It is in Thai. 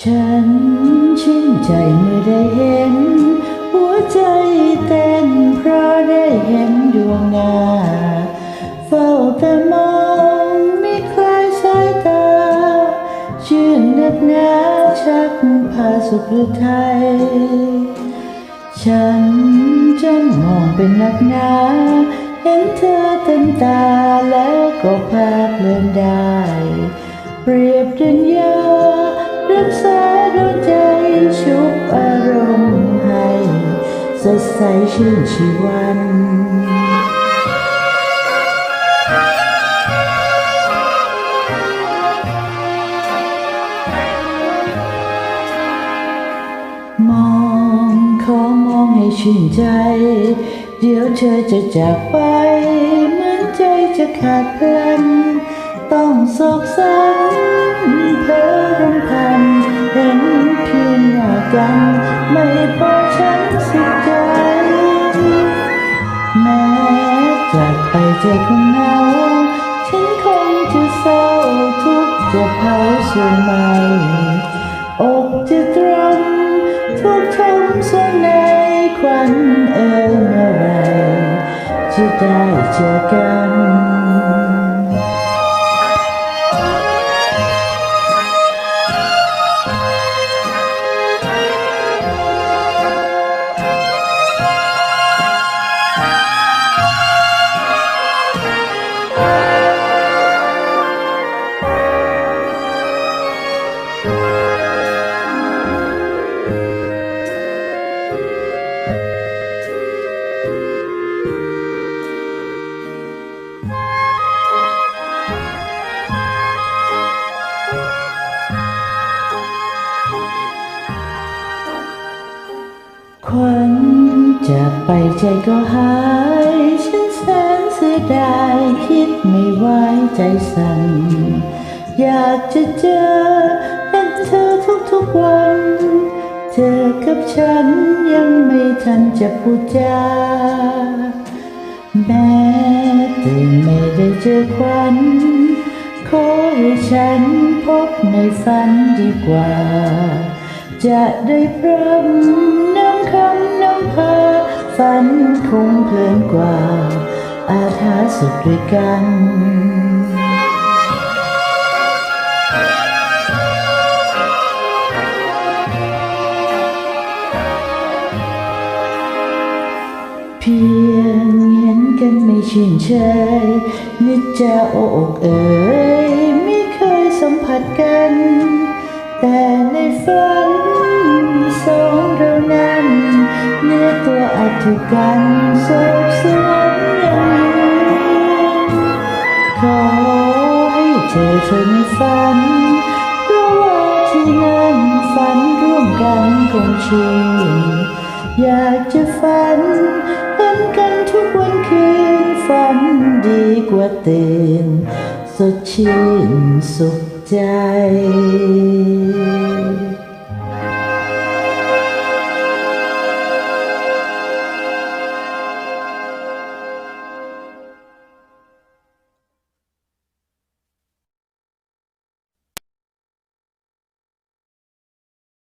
ฉันชื่นใจเมื่อได้เห็น หัวใจเต้นเพราะได้เห็นดวงหน้า เฝ้าแต่มองไม่คลายสายตา ชื่นนักหนาชักพาสุขหรือไทย ฉันจ้องมองเป็นนักหนา เห็นเธอเต็มตาแล้วก็พาเพลินได้ เปรียบดังยารักษาดวงใจชุบอารมณ์ให้สดใสชื่นชีวัน ชื่นใจ เดี๋ยวเธอจะจากไป เหมือนใจจะขาดพลัน ต้องโศกสันเพ้อรำพันเห็นเพียงหน้ากัน ไม่พอฉันสุขใจ แม้จากไปใจคงเหงาฉันคงจะเศร้าทุกข์จะเผาส่วนใหม่อกจะตร ควันเอ่ยเมื่อ ควันจากไปใจก็หาย ฉันแสนเสียดายคิดไม่ไหวใจสั่น อยากจะเจอเห็นเธอทุกๆวันเธอกับฉันยังไม่ทันจะพูดจาแม้แต่ไม่ได้เจอควันขอให้ฉันพบในฝันดีกว่า จะได้พร่ำน้ำคำน้ำพา ฝันคงเพลินกว่า อาถาสุขด้วยกันเพียงเห็นกันไม่ชื่นเชยนิจจะโอกเอ่ยไม่เคยสัมผัสกัน แต่ในฝัน ตัวอาจถูกกันสบสวนอย่างนี้ขอให้เจอเธอในฝันเพราะว่าที่นั่นฝันร่วมกันคงชื่นอยากจะฝันเห็นกันทุกวันคืนฝันดีกว่าตื่นสดชื่นสุขใจ